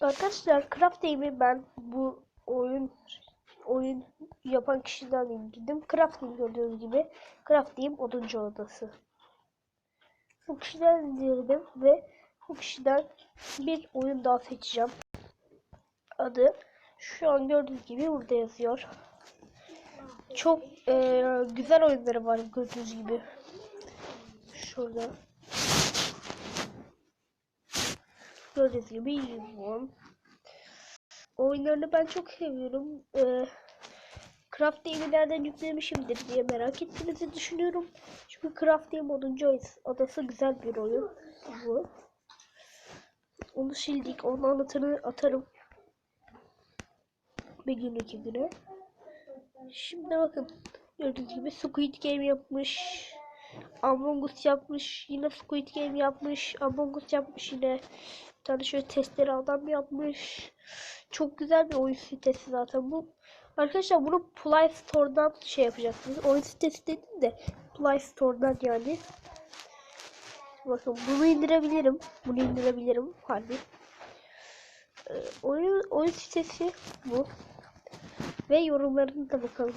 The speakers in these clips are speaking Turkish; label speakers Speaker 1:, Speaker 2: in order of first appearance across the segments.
Speaker 1: Arkadaşlar Craft Game'i ben bu oyun oyun yapan kişiden indirdim. Craft Game gördüğünüz gibi Craft Game oduncu odası. Bu kişiden indirdim ve bu kişiden bir oyun daha seçeceğim. Adı şu an gördüğünüz gibi burada yazıyor. Çok eee, güzel oyunları var gördüğünüz gibi. Şurada. Gördüğünüz gibi 110. Oyunlarını ben çok seviyorum. Ee, Craft Game'i nereden yüklemişimdir diye merak ettiğinizi düşünüyorum. Çünkü Craft Game 10. adası güzel bir oyun. Bu. Onu sildik. Onun anlatını atarım. Bir gün iki güne. Şimdi bakın. Gördüğünüz gibi Squid Game yapmış. Among Us yapmış. Yine Squid Game yapmış. Among Us yapmış yine. Bir tane şöyle testleri adam yapmış. Çok güzel bir oyun sitesi zaten bu. Arkadaşlar bunu Play Store'dan şey yapacaksınız. Oyun sitesi dedim de Play Store'dan yani. Bakın bunu indirebilirim. Bunu indirebilirim. Harbi. Ee, oyun, oyun sitesi bu. Ve yorumlarını da bakalım.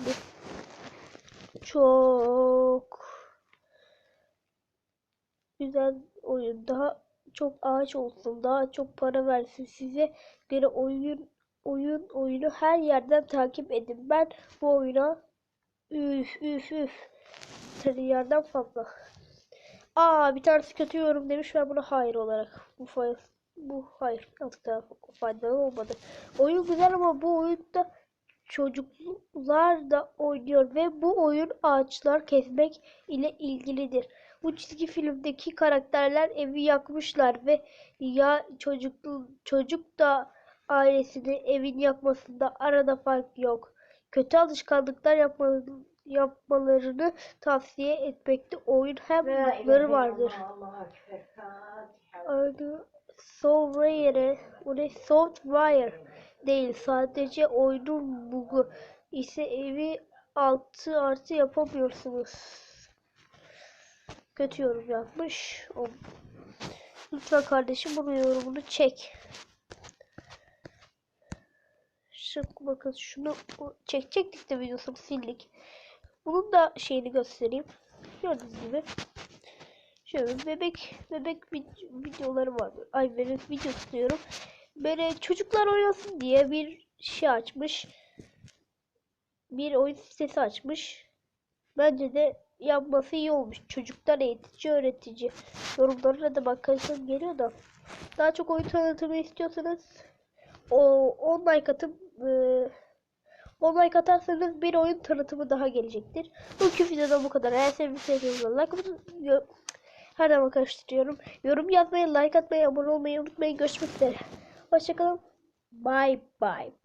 Speaker 1: Çok güzel oyun. Daha çok ağaç olsun, daha çok para versin size göre oyun oyun oyunu her yerden takip edin. Ben bu oyuna üf üf üf trilyardan fazla. Aa bir tanesi kötü yorum demiş ben buna hayır olarak bu fay bu hayır artık daha faydalı olmadı. Oyun güzel ama bu oyunda çocuklar da oynuyor ve bu oyun ağaçlar kesmek ile ilgilidir. Bu çizgi filmdeki karakterler evi yakmışlar ve ya çocuk çocuk da ailesini evin yakmasında arada fark yok. Kötü alışkanlıklar yapma, yapmalarını tavsiye etmekte oyun hem bugları vardır. Adı Software, bu ne Software değil sadece oyunun bugu ise evi 6 artı yapamıyorsunuz. Kötü yorum yapmış. Lütfen kardeşim bunun yorumunu çek. Şu bakın şunu çekecektik de videosunu sildik. Bunun da şeyini göstereyim. Gördüğünüz gibi. Şöyle bebek bebek vid- videoları var. Ay bebek videosu diyorum. Böyle çocuklar oynasın diye bir şey açmış. Bir oyun sitesi açmış. Bence de yapması iyi olmuş. Çocuklar eğitici, öğretici. Yorumlarına da bakarsanız geliyor da. Daha çok oyun tanıtımı istiyorsanız o 10 like atıp e, 10 like atarsanız bir oyun tanıtımı daha gelecektir. Bugünkü videoda bu kadar. Eğer sevdiyseniz like atın. Her zaman karıştırıyorum. Yorum yazmayı, like atmayı, abone olmayı unutmayın. Görüşmek üzere. Hoşçakalın. Bye bye.